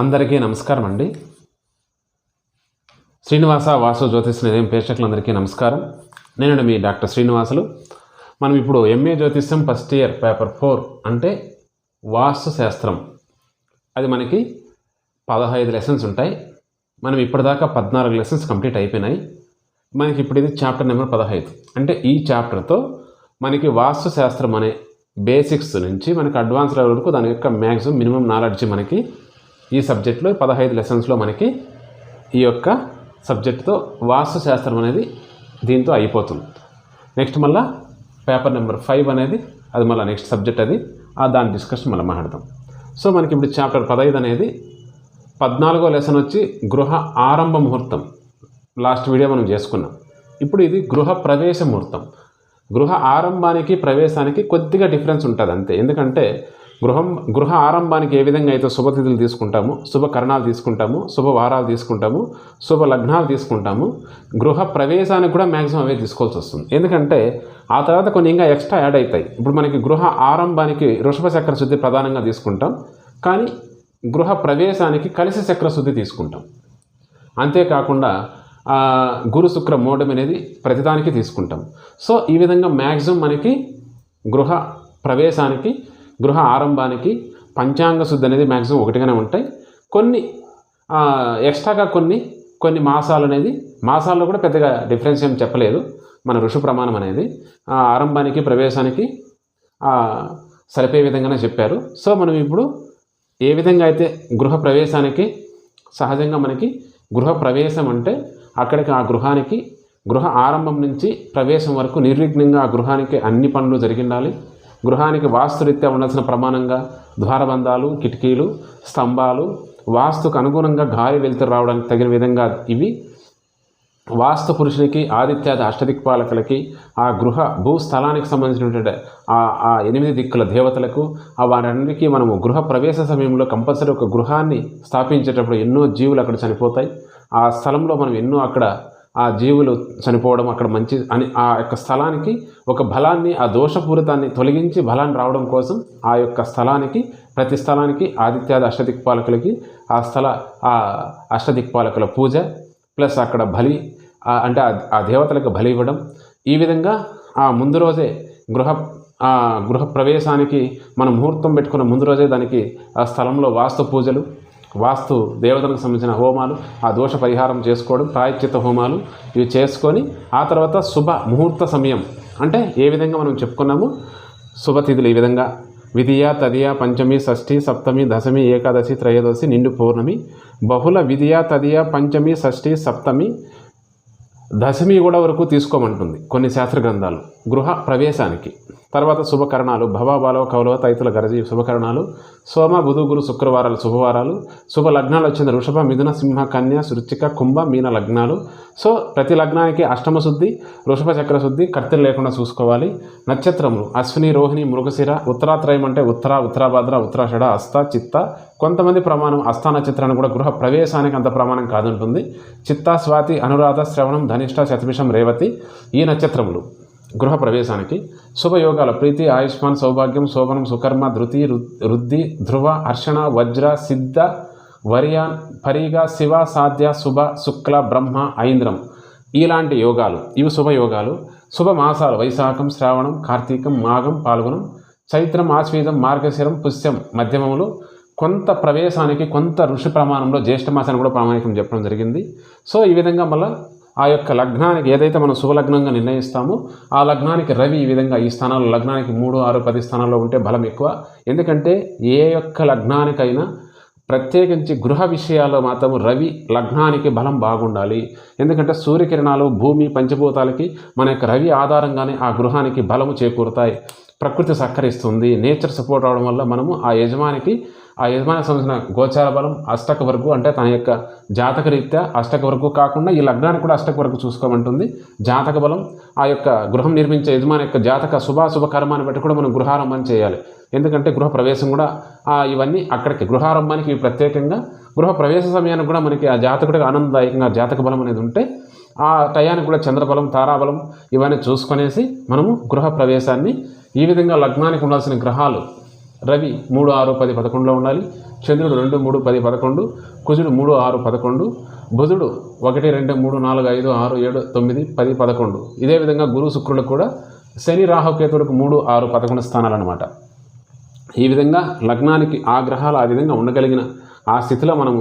అందరికీ నమస్కారం అండి శ్రీనివాస వాసు జ్యోతిష్ నిలయం ప్రేక్షకులందరికీ నమస్కారం. నేను మీ డాక్టర్ శ్రీనివాసులు. మనం ఇప్పుడు ఎంఏ జ్యోతిష్యం ఫస్ట్ ఇయర్ పేపర్ ఫోర్ అంటే వాస్తు శాస్త్రం. అది మనకి పదహైదు లెసన్స్ ఉంటాయి. మనం ఇప్పటిదాకా పద్నాలుగు లెసన్స్ కంప్లీట్ అయిపోయినాయి. మనకి ఇప్పుడు ఇది చాప్టర్ నెంబర్ పదహైదు. అంటే ఈ చాప్టర్తో మనకి వాస్తు శాస్త్రం అనే బేసిక్స్ నుంచి మనకి అడ్వాన్స్ లెవెల్ వరకు దాని యొక్క మ్యాక్సిమం మినిమం నాలెడ్జ్ మనకి ఈ సబ్జెక్ట్లో పదహైదు లెసన్స్లో మనకి ఈ యొక్క సబ్జెక్టుతో వాస్తు శాస్త్రం అనేది దీంతో అయిపోతుంది. నెక్స్ట్ మళ్ళా పేపర్ నెంబర్ ఫైవ్ అనేది అది మళ్ళీ నెక్స్ట్ సబ్జెక్ట్ అది. ఆ దాని డిస్కషన్ మళ్ళీ మాట్లాడదాం. సో మనకి ఇప్పుడు చాప్టర్ పదహైదు అనేది పద్నాలుగో లెసన్ వచ్చి గృహ ఆరంభ ముహూర్తం. లాస్ట్ వీడియో మనం చేసుకున్నాం. ఇప్పుడు ఇది గృహ ప్రవేశ ముహూర్తం. గృహ ఆరంభానికి ప్రవేశానికి కొద్దిగా డిఫరెన్స్ ఉంటుంది అంతే. ఎందుకంటే గృహం గృహ ఆరంభానికి ఏ విధంగా అయితే శుభతిథులు తీసుకుంటాము శుభ కరణాలు తీసుకుంటాము శుభవారాలు తీసుకుంటాము శుభ లగ్నాలు తీసుకుంటాము గృహ ప్రవేశానికి కూడా మ్యాక్సిమం అవే తీసుకోవాల్సి వస్తుంది. ఎందుకంటే ఆ తర్వాత కొన్ని ఇంకా ఎక్స్ట్రా యాడ్ అవుతాయి. ఇప్పుడు మనకి గృహ ఆరంభానికి వృషభ చక్ర శుద్ధి ప్రధానంగా తీసుకుంటాం. కానీ గృహ ప్రవేశానికి కలిసి చక్ర శుద్ధి తీసుకుంటాం. అంతేకాకుండా గురు శుక్ర మోడం అనేది ప్రతిదానికి తీసుకుంటాం. సో ఈ విధంగా మ్యాక్సిమం మనకి గృహ ప్రవేశానికి గృహ ఆరంభానికి పంచాంగ శుద్ధి అనేది మ్యాక్సిమం ఒకటిగానే ఉంటాయి. కొన్ని ఎక్స్ట్రాగా కొన్ని కొన్ని మాసాలు అనేది మాసాల్లో కూడా పెద్దగా డిఫరెన్స్ ఏం చెప్పలేదు. మన ఋషు ప్రమాణం అనేది ఆ ఆరంభానికి ప్రవేశానికి సరిపోయే విధంగానే చెప్పారు. సో మనం ఇప్పుడు ఏ విధంగా అయితే గృహ ప్రవేశానికి సహజంగా మనకి గృహ ప్రవేశం అంటే అక్కడికి ఆ గృహానికి గృహ ఆరంభం నుంచి ప్రవేశం వరకు నిర్విఘ్నంగా ఆ గృహానికి అన్ని పనులు జరిగిండాలి. గృహానికి వాస్తురీత్యా ఉండాల్సిన ప్రమాణంగా ద్వారబంధాలు కిటికీలు స్తంభాలు వాస్తుకు అనుగుణంగా గాలి వెలుతురు రావడానికి తగిన విధంగా ఇవి వాస్తు పురుషునికి ఆదిత్యాది అష్టదిక్పాలకులకి ఆ గృహ భూస్థలానికి సంబంధించినటువంటి ఆ ఎనిమిది దిక్కుల దేవతలకు ఆ వారందరికీ మనము గృహ ప్రవేశ సమయంలో కంపల్సరీ ఒక గృహాన్ని స్థాపించేటప్పుడు ఎన్నో జీవులు అక్కడ చనిపోతాయి. ఆ స్థలంలో మనం ఎన్నో అక్కడ ఆ జీవులు చనిపోవడం అక్కడ మంచి అని ఆ యొక్క స్థలానికి ఒక బలాన్ని ఆ దోషపూరితాన్ని తొలగించి బలాన్ని రావడం కోసం ఆ యొక్క స్థలానికి ప్రతి స్థలానికి ఆదిత్యాది అష్టదిక్పాలకులకి ఆ స్థల ఆ అష్టదిక్పాలకుల పూజ ప్లస్ అక్కడ బలి అంటే ఆ- ఆ దేవతలకు బలి ఇవ్వడం. ఈ విధంగా ఆ ముందు రోజే గృహ ఆ గృహ ప్రవేశానికి మనం ముహూర్తం పెట్టుకున్న ముందు రోజే దానికి ఆ స్థలంలో వాస్తు పూజలు వాస్తు దేవతలకు సంబంధించిన హోమాలు ఆ దోష పరిహారం చేసుకోవడం ప్రాయశ్చిత హోమాలు ఇవి చేసుకొని ఆ తర్వాత శుభ ముహూర్త సమయం. అంటే ఏ విధంగా మనం చెప్పుకున్నాము శుభతిథులు ఈ విధంగా. విధియ తదియ పంచమి షష్ఠి సప్తమి దశమి ఏకాదశి త్రయోదశి నిండు పౌర్ణమి. బహుళ విధియ తదియ పంచమి షష్ఠి సప్తమి దశమి కూడా వరకు తీసుకోమంటుంది కొన్ని శాస్త్ర గ్రంథాలు గృహ ప్రవేశానికి. తర్వాత శుభకరణాలు. భవ బాలవ కౌలవ తైతుల గరజీ శుభకరణాలు. సోమ బుధు గురు శుక్రవారాలు శుభవారాలు. శుభ లగ్నాలు వచ్చిన వృషభ మిథున సింహ కన్య సృచ్చిక కుంభ మీన లగ్నాలు. సో ప్రతి లగ్నానికి అష్టమ శుద్ధి వృషభ చక్ర శుద్ధి కర్తలు లేకుండా చూసుకోవాలి. నక్షత్రములు. అశ్విని రోహిణి మృగశిర ఉత్తరాత్రయం అంటే ఉత్తర ఉత్తరాభద్ర ఉత్తరాషడ అస్త చిత్త. కొంతమంది ప్రమాణం అస్థా నక్షత్రాన్ని కూడా గృహ ప్రవేశానికి అంత ప్రమాణం కాదుంటుంది. చిత్త స్వాతి అనురాధ శ్రవణం ధనిష్ట శతభిషం రేవతి ఈ నక్షత్రములు. గృహ ప్రవేశానికి శుభయోగాల. ప్రీతి ఆయుష్మాన్ సౌభాగ్యం శోభనం సుకర్మ ధృతి రు- రుద్ధి ధ్రువ హర్షణ వజ్ర సిద్ధ వర్యాన్ పరిగ శివ సాధ్య శుభ శుక్ల బ్రహ్మ ఐంద్రం. ఇలాంటి యోగాలు. ఇవి శుభయోగాలు. శుభ మాసాలు వైశాఖం శ్రావణం కార్తీకం మాఘం పాల్గొనం. చైత్రం ఆశ్వీజం మార్గశిరం పుష్యం మధ్యమములు. కొంత ప్రవేశానికి కొంత ఋషి ప్రమాణంలో జ్యేష్ఠ మాసాన్ని కూడా ప్రామాణికం చెప్పడం జరిగింది. సో ఈ విధంగా మళ్ళీ ఆ యొక్క లగ్నానికి ఏదైతే మనం శుభలగ్నంగా నిర్ణయిస్తామో ఆ లగ్నానికి రవి ఈ విధంగా ఈ స్థానాల్లో లగ్నానికి మూడు ఆరు పది స్థానాల్లో ఉంటే బలం ఎక్కువ. ఎందుకంటే ఏ యొక్క లగ్నానికైనా ప్రత్యేకించి గృహ విషయాల్లో మాత్రం రవి లగ్నానికి బలం బాగుండాలి. ఎందుకంటే సూర్యకిరణాలు భూమి పంచభూతాలకి మన యొక్క రవి ఆధారంగానే ఆ గృహానికి బలము చేకూరుతాయి. ప్రకృతి సహకరిస్తుంది. నేచర్ సపోర్ట్ అవడం వల్ల మనము ఆ యజమానికి ఆ యజమానికి సంబంధించిన గోచార బలం అష్టక వరకు అంటే తన యొక్క జాతక రీత్యా అష్టక వరకు కాకుండా ఈ లగ్నానికి కూడా అష్టక వరకు చూసుకోమంటుంది. జాతక బలం ఆ యొక్క గృహం నిర్మించే యజమాని యొక్క జాతక శుభాశుభ కర్మాన్ని బట్టి కూడా మనం గృహారంభం చేయాలి. ఎందుకంటే గృహ ప్రవేశం కూడా ఇవన్నీ అక్కడికి గృహారంభానికి ఇవి ప్రత్యేకంగా గృహ ప్రవేశ సమయానికి కూడా మనకి ఆ జాతకుడికి ఆనందదాయకంగా జాతక బలం అనేది ఉంటే ఆ టయానికి కూడా చంద్రబలం తారాబలం ఇవన్నీ చూసుకొనేసి మనము గృహ ప్రవేశాన్ని ఈ విధంగా లగ్నానికి ఉండాల్సిన గ్రహాలు రవి మూడు ఆరు పది పదకొండులో ఉండాలి. చంద్రుడు రెండు మూడు పది పదకొండు. కుజుడు మూడు ఆరు పదకొండు. బుధుడు ఒకటి రెండు మూడు నాలుగు ఐదు ఆరు ఏడు తొమ్మిది పది పదకొండు. ఇదే విధంగా గురు శుక్రులకు కూడా శని రాహుకేతులకు మూడు ఆరు పదకొండు స్థానాలు అనమాట ఈ విధంగా లగ్నానికి ఆ గ్రహాలు ఆ విధంగా ఉండగలిగిన ఆ స్థితిలో మనము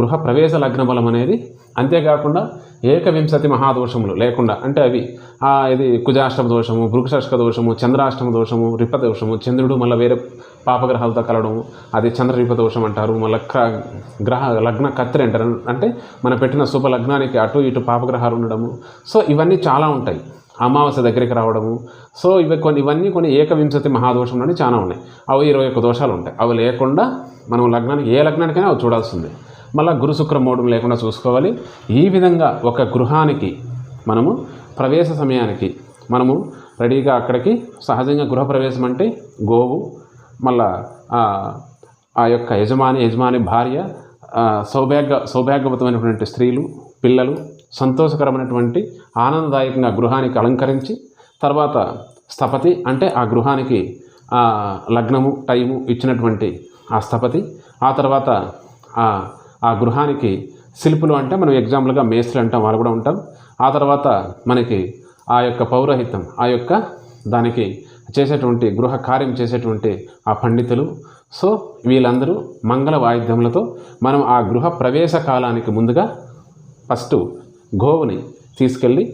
గృహ ప్రవేశ లగ్న బలం అనేది అంతేకాకుండా ఏకవింశతి మహాదోషములు లేకుండా అంటే అవి ఇది కుజాష్టమ దోషము భృక్షష్క దోషము చంద్రాష్టమ దోషము రిప దోషము చంద్రుడు మళ్ళీ వేరే పాపగ్రహాలతో కలవడము అది చంద్ర రిప దోషం అంటారు మళ్ళీ క్ర- గ్రహ లగ్న కత్తిరి అంటారు. అంటే మన పెట్టిన శుభ లగ్నానికి అటు ఇటు పాపగ్రహాలు ఉండడము. సో ఇవన్నీ చాలా ఉంటాయి. అమావాస్య దగ్గరికి రావడము. సో ఇవి కొన్ని ఇవన్నీ కొన్ని ఏకవింశతి మహాదోషంలోనే చాలా ఉన్నాయి. అవి ఇరవై ఒక్క దోషాలు ఉంటాయి. అవి లేకుండా మనం లగ్నానికి ఏ లగ్నానికైనా అవి చూడాల్సిందే. మళ్ళీ గురు మోడం లేకుండా చూసుకోవాలి. ఈ విధంగా ఒక గృహానికి మనము ప్రవేశ సమయానికి మనము రెడీగా అక్కడికి సహజంగా గృహప్రవేశం అంటే గోవు మళ్ళా ఆ, యొక్క యజమాని యజమాని భార్య సౌభాగ్య సౌభాగ్యవతమైనటువంటి స్త్రీలు పిల్లలు సంతోషకరమైనటువంటి ఆనందదాయకంగా గృహానికి అలంకరించి తర్వాత స్థపతి అంటే ఆ గృహానికి లగ్నము టైము ఇచ్చినటువంటి ఆ స్థపతి ఆ తర్వాత ఆ గృహానికి శిల్పులు అంటే మనం ఎగ్జాంపుల్గా మేస్త్రి అంటాం వాళ్ళు కూడా ఉంటాం ఆ తర్వాత మనకి ఆ యొక్క పౌరోహితం ఆ యొక్క దానికి చేసేటువంటి గృహ కార్యం చేసేటువంటి ఆ పండితులు. సో వీళ్ళందరూ మంగళ వాయిద్యములతో మనం ఆ గృహ ప్రవేశ కాలానికి ముందుగా ఫస్ట్ గోవుని తీసుకెళ్ళి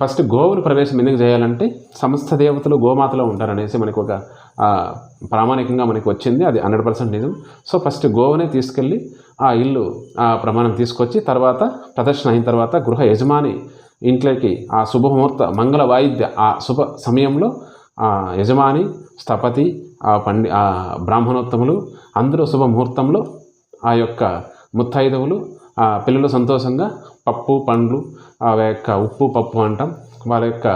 ఫస్ట్ గోవుని ప్రవేశం ఎందుకు చేయాలంటే సమస్త దేవతలు గోమాతలో ఉంటారనేసి మనకు ఒక ప్రామాణికంగా మనకి వచ్చింది. అది హండ్రెడ్ పర్సెంట్ నిజం. సో ఫస్ట్ గోవనే తీసుకెళ్ళి ఆ ఇల్లు ఆ ప్రమాణం తీసుకొచ్చి తర్వాత ప్రదర్శన అయిన తర్వాత గృహ యజమాని ఇంట్లోకి ఆ శుభముహూర్త మంగళ వాయిద్య ఆ శుభ సమయంలో ఆ యజమాని స్థపతి ఆ పండి ఆ బ్రాహ్మణోత్తములు అందరూ శుభముహూర్తంలో ఆ యొక్క ముత్తైదవులు ఆ పిల్లలు సంతోషంగా పప్పు పండ్లు ఆ యొక్క ఉప్పు పప్పు అంటాం. వాళ్ళ యొక్క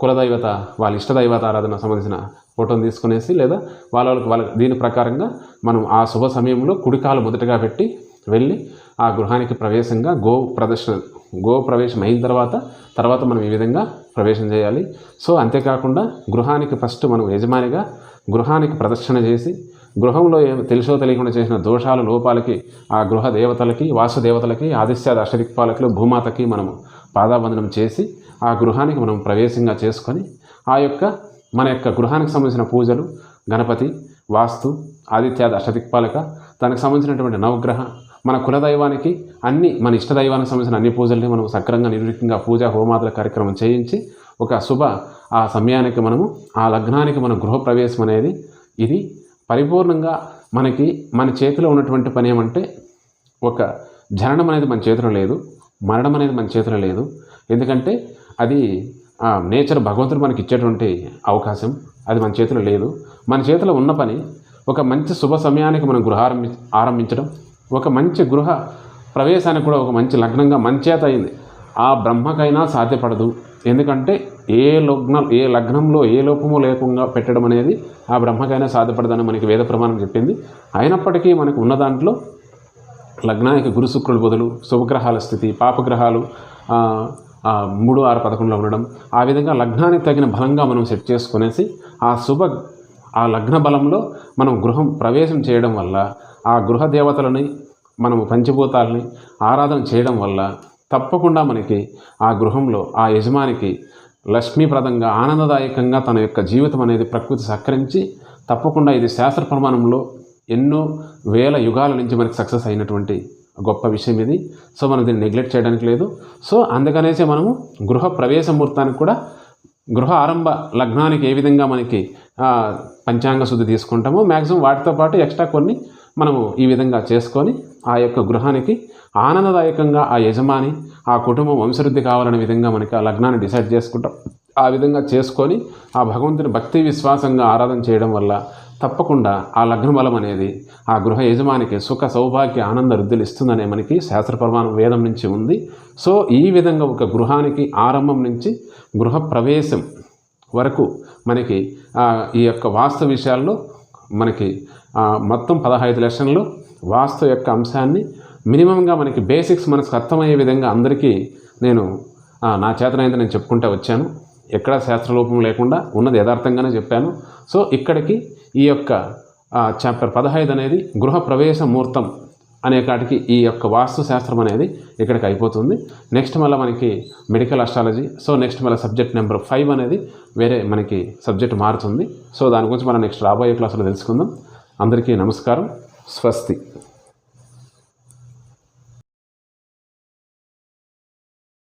కులదైవత వాళ్ళ ఇష్టదైవత ఆరాధన సంబంధించిన ఫోటోని తీసుకునేసి లేదా వాళ్ళ వాళ్ళకి వాళ్ళ దీని ప్రకారంగా మనం ఆ శుభ సమయంలో కుడికాలు మొదటగా పెట్టి వెళ్ళి ఆ గృహానికి ప్రవేశంగా గో ప్రదర్శన గో ప్రవేశం అయిన తర్వాత తర్వాత మనం ఈ విధంగా ప్రవేశం చేయాలి. సో అంతేకాకుండా గృహానికి ఫస్ట్ మనం యజమానిగా గృహానికి ప్రదర్శన చేసి గృహంలో ఏం తెలుసో తెలియకుండా చేసిన దోషాలు లోపాలకి ఆ గృహ దేవతలకి వాసు దేవతలకి అష్టదిక్పాలకులు భూమాతకి మనము పాదాబంధనం చేసి ఆ గృహానికి మనం ప్రవేశంగా చేసుకొని ఆ యొక్క మన యొక్క గృహానికి సంబంధించిన పూజలు గణపతి వాస్తు ఆదిత్యాది అష్టదిక్పాలక దానికి సంబంధించినటువంటి నవగ్రహ మన కులదైవానికి అన్ని మన ఇష్టదైవానికి సంబంధించిన అన్ని పూజల్ని మనం సక్రంగా నిర్విఘ్నంగా పూజ హోమాదుల కార్యక్రమం చేయించి ఒక శుభ ఆ సమయానికి మనము ఆ లగ్నానికి మన గృహప్రవేశం అనేది ఇది పరిపూర్ణంగా మనకి మన చేతిలో ఉన్నటువంటి పని ఏమంటే ఒక జననం అనేది మన చేతిలో లేదు. మరణం అనేది మన చేతిలో లేదు. ఎందుకంటే అది ఆ నేచర్ భగవంతుడు మనకి ఇచ్చేటువంటి అవకాశం. అది మన చేతిలో లేదు. మన చేతిలో ఉన్న పని ఒక మంచి శుభ సమయానికి మనం గృహ ఆరంభి ఆరంభించడం ఒక మంచి గృహ ప్రవేశానికి కూడా ఒక మంచి లగ్నంగా మన చేత అయింది. ఆ బ్రహ్మకైనా సాధ్యపడదు. ఎందుకంటే ఏ లగ్న ఏ లగ్నంలో ఏ లోపము లేకుండా పెట్టడం అనేది ఆ బ్రహ్మకైనా సాధ్యపడదని మనకి వేద ప్రమాణం చెప్పింది. అయినప్పటికీ మనకు ఉన్న దాంట్లో లగ్నానికి గురు శుక్రులు బదులు శుభగ్రహాల స్థితి పాపగ్రహాలు మూడు ఆరు పదకొండులో ఉండడం. ఆ విధంగా లగ్నానికి తగిన బలంగా మనం సెట్ చేసుకునేసి ఆ శుభ ఆ లగ్న బలంలో మనం గృహం ప్రవేశం చేయడం వల్ల ఆ గృహ దేవతలని మనము పంచభూతాలని ఆరాధన చేయడం వల్ల తప్పకుండా మనకి ఆ గృహంలో ఆ యజమానికి లక్ష్మీప్రదంగా ఆనందదాయకంగా తన యొక్క జీవితం అనేది ప్రకృతి సహకరించి తప్పకుండా ఇది శాస్త్ర ప్రమాణంలో ఎన్నో వేల యుగాల నుంచి మనకి సక్సెస్ అయినటువంటి గొప్ప విషయం ఇది. సో మనం దీన్ని నెగ్లెక్ట్ చేయడానికి లేదు. సో అందుకనేసి మనము గృహ ప్రవేశ ముహూర్తానికి కూడా గృహ ఆరంభ లగ్నానికి ఏ విధంగా మనకి పంచాంగ శుద్ధి తీసుకుంటామో మ్యాక్సిమం వాటితో పాటు ఎక్స్ట్రా కొన్ని మనము ఈ విధంగా చేసుకొని ఆ యొక్క గృహానికి ఆనందదాయకంగా ఆ యజమాని ఆ కుటుంబం వంశవృద్ధి కావాలనే విధంగా మనకి ఆ లగ్నాన్ని డిసైడ్ చేసుకుంటాం. ఆ విధంగా చేసుకొని ఆ భగవంతుని భక్తి విశ్వాసంగా ఆరాధన చేయడం వల్ల తప్పకుండా ఆ లగ్న బలం అనేది ఆ గృహ యజమానికి సుఖ సౌభాగ్య ఆనంద వృద్ధులు ఇస్తుందనే మనకి శాస్త్ర ప్రమాణం వేదం నుంచి ఉంది. సో ఈ విధంగా ఒక గృహానికి ఆరంభం నుంచి గృహ ప్రవేశం వరకు మనకి ఈ యొక్క వాస్తు విషయాల్లో మనకి మొత్తం పదహైదు లక్షల్లో వాస్తు యొక్క అంశాన్ని మినిమంగా మనకి బేసిక్స్ మనకు అర్థమయ్యే విధంగా అందరికీ నేను నా చేతనైతే నేను చెప్పుకుంటూ వచ్చాను. ఎక్కడా శాస్త్రలోపం లేకుండా ఉన్నది యథార్థంగానే చెప్పాను. సో ఇక్కడికి ఈ యొక్క చాప్టర్ పదహైదు అనేది గృహ ప్రవేశ ముహూర్తం అనే కాటికి ఈ యొక్క వాస్తు శాస్త్రం అనేది ఇక్కడికి అయిపోతుంది. నెక్స్ట్ మళ్ళీ మనకి మెడికల్ అస్ట్రాలజీ సో నెక్స్ట్ మళ్ళీ సబ్జెక్ట్ నెంబర్ ఫైవ్ అనేది వేరే మనకి సబ్జెక్ట్ మారుతుంది. సో దాని గురించి మనం నెక్స్ట్ రాబోయే క్లాసులో తెలుసుకుందాం. అందరికీ నమస్కారం. స్వస్తి.